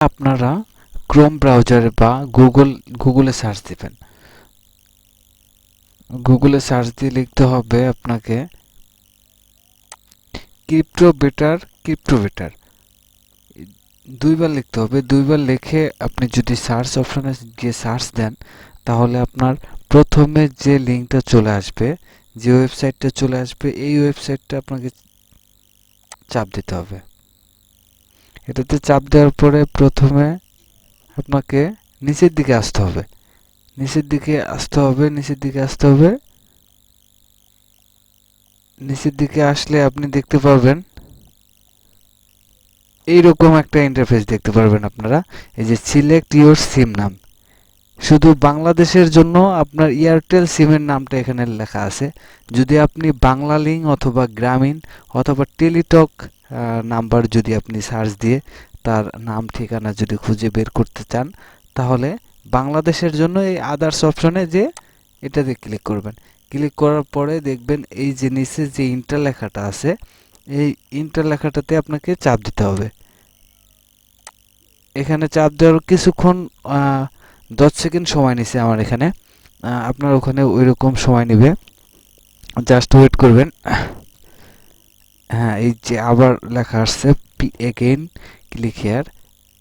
আপনারা ক্রোম ব্রাউজারে বা গুগল গুগলে সার্চ দিবেন। গুগলে সার্চ দিয়ে লিখতে হবে আপনাকে ক্রিপ্টো বেটার ক্রিপ্টো বেটার দুইবার লিখতে হবে। দুইবার লিখে আপনি যদি সার্চ অপশনে গিয়ে সার্চ দেন, তাহলে আপনার প্রথমে যে লিঙ্কটা চলে আসবে, যে ওয়েবসাইটটা চলে আসবে, এই ওয়েবসাইটটা আপনাকে চাপ দিতে হবে। এটাতে চাপ দেওয়ার পরে প্রথমে আপনাকে নিচের দিকে আসতে হবে। নিচের দিকে আসতে হবে, নিচের দিকে আসতে হবে। নিচের দিকে আসলে আপনি দেখতে পারবেন এইরকম একটা ইন্টারফেস দেখতে পারবেন আপনারা। এই যে সিলেক্ট ইউর সিম নাম। শুধু বাংলাদেশের জন্য আপনার এয়ারটেল সিমের নামটা এখানে লেখা আছে। যদি আপনি বাংলা লিঙ্ক অথবা গ্রামীণ অথবা টেলিটক নাম্বার যদি আপনি সার্চ দিয়ে তার নাম, ঠিকানা যদি খুঁজে বের করতে চান, তাহলে বাংলাদেশের জন্য এই আদার্স অপশনে যে এটাতে ক্লিক করবেন। ক্লিক করার পরে দেখবেন এই যে নিচে যে ইন্টার লেখাটা আছে, এই ইন্টার লেখাটাতে আপনাকে চাপ দিতে হবে। এখানে চাপ দেওয়ার কিছুক্ষণ দশ সেকেন্ড সময় নিছে আমার এখানে। আপনার ওখানে ওই রকম সময় নেবে। জাস্ট ওয়েট করবেন। হ্যাঁ এই যে আবার লেখা আসছে পি এগেইন ক্লিক হেয়ার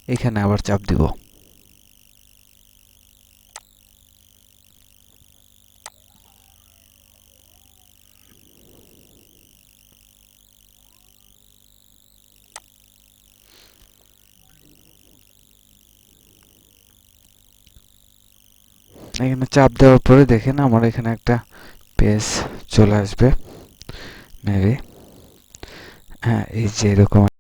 এখানে আবার চাপ দিব। এখানে চাপ দেওয়ার পরে দেখেন আমার এখানে একটা পেজ চলে আসবে মেবি হ্যাঁ এই যে এরকম